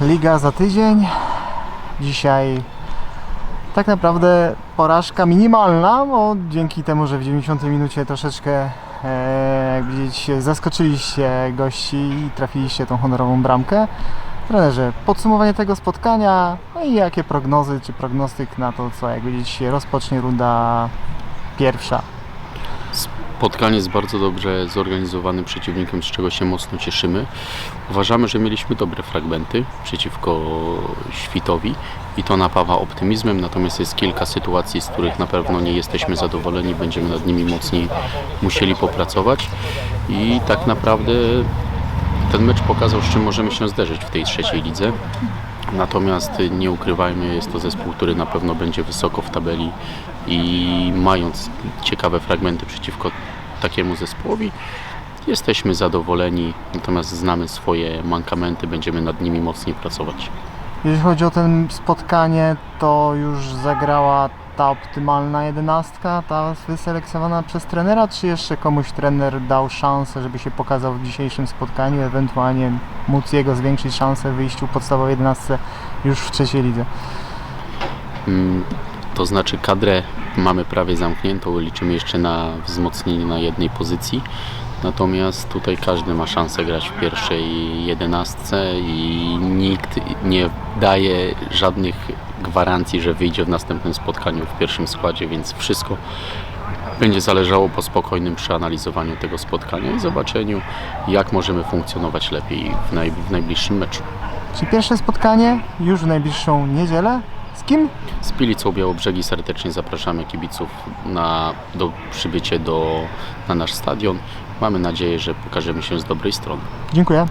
liga za tydzień. Dzisiaj tak naprawdę porażka minimalna, bo dzięki temu, że w 90 minucie troszeczkę e, jak widzieć, zaskoczyliście gości i trafiliście tą honorową bramkę. Trenerze, podsumowanie tego spotkania, no i jakie prognozy czy prognostyk na to, co jak widzieć się rozpocznie runda pierwsza. Spotkanie z bardzo dobrze zorganizowanym przeciwnikiem, z czego się mocno cieszymy. Uważamy, że mieliśmy dobre fragmenty przeciwko Świtowi i to napawa optymizmem, natomiast jest kilka sytuacji, z których na pewno nie jesteśmy zadowoleni, będziemy nad nimi mocniej musieli popracować i tak naprawdę ten mecz pokazał, z czym możemy się zderzyć w tej trzeciej lidze. Natomiast nie ukrywajmy, jest to zespół, który na pewno będzie wysoko w tabeli i mając ciekawe fragmenty przeciwko takiemu zespołowi, jesteśmy zadowoleni, natomiast znamy swoje mankamenty, będziemy nad nimi mocniej pracować. Jeśli chodzi o ten spotkanie, to już zagrała ta optymalna jedenastka, ta wyselekcjonowana przez trenera, czy jeszcze komuś trener dał szansę, żeby się pokazał w dzisiejszym spotkaniu, ewentualnie móc jego zwiększyć szansę wyjściu podstawowej jedenastce już w trzeciej lidze? Mm, To znaczy kadrę mamy prawie zamkniętą, liczymy jeszcze na wzmocnienie na jednej pozycji. Natomiast tutaj każdy ma szansę grać w pierwszej jedenastce i nikt nie daje żadnych gwarancji, że wyjdzie w następnym spotkaniu w pierwszym składzie, więc wszystko będzie zależało po spokojnym przeanalizowaniu tego spotkania i zobaczeniu, jak możemy funkcjonować lepiej w, naj, w najbliższym meczu. Czyli pierwsze spotkanie już w najbliższą niedzielę. Z kim? Z Pilicą Białobrzegi serdecznie zapraszamy kibiców na do, przybycie do, na nasz stadion. Mamy nadzieję, że pokażemy się z dobrej strony. Dziękuję.